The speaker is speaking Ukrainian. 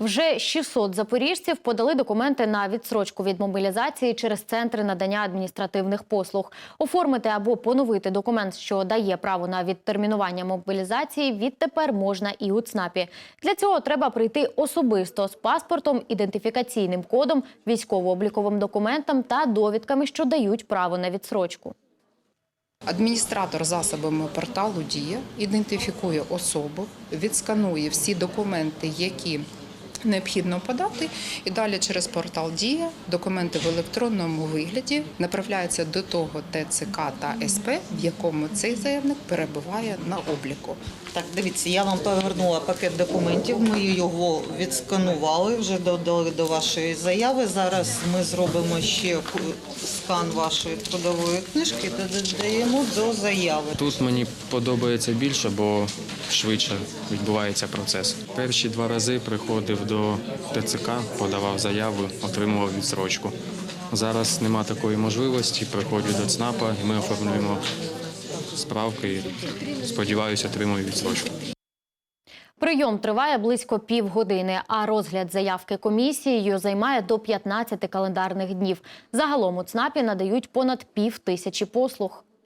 Вже 600 запоріжців подали документи на відсрочку від мобілізації через центри надання адміністративних послуг. Оформити або поновити документ, що дає право на відтермінування мобілізації, відтепер можна і у ЦНАПі. Для цього треба прийти особисто з паспортом, ідентифікаційним кодом, військово-обліковим документом та довідками, що дають право на відсрочку. Адміністратор засобами порталу Дія ідентифікує особу, відсканує всі документи, які необхідно подати, і далі через портал Дія документи в електронному вигляді направляються до того ТЦК та СП, в якому цей заявник перебуває на обліку. Так, дивіться, я вам повернула пакет документів. Ми його відсканували, вже додали до вашої заяви. Зараз ми зробимо ще скан вашої трудової книжки та додаємо до заяви. Тут мені подобається більше, бо швидше відбувається процес. Перші два рази приходив до ТЦК, подавав заяву, отримував відсрочку. Зараз нема такої можливості. Приходжу до ЦНАПа і ми оформлюємо справки. і, Сподіваюся, отримую відсрочку. Прийом триває близько півгодини, а розгляд заявки комісією займає до 15 календарних днів. Загалом у ЦНАПі надають понад пів тисячі послуг.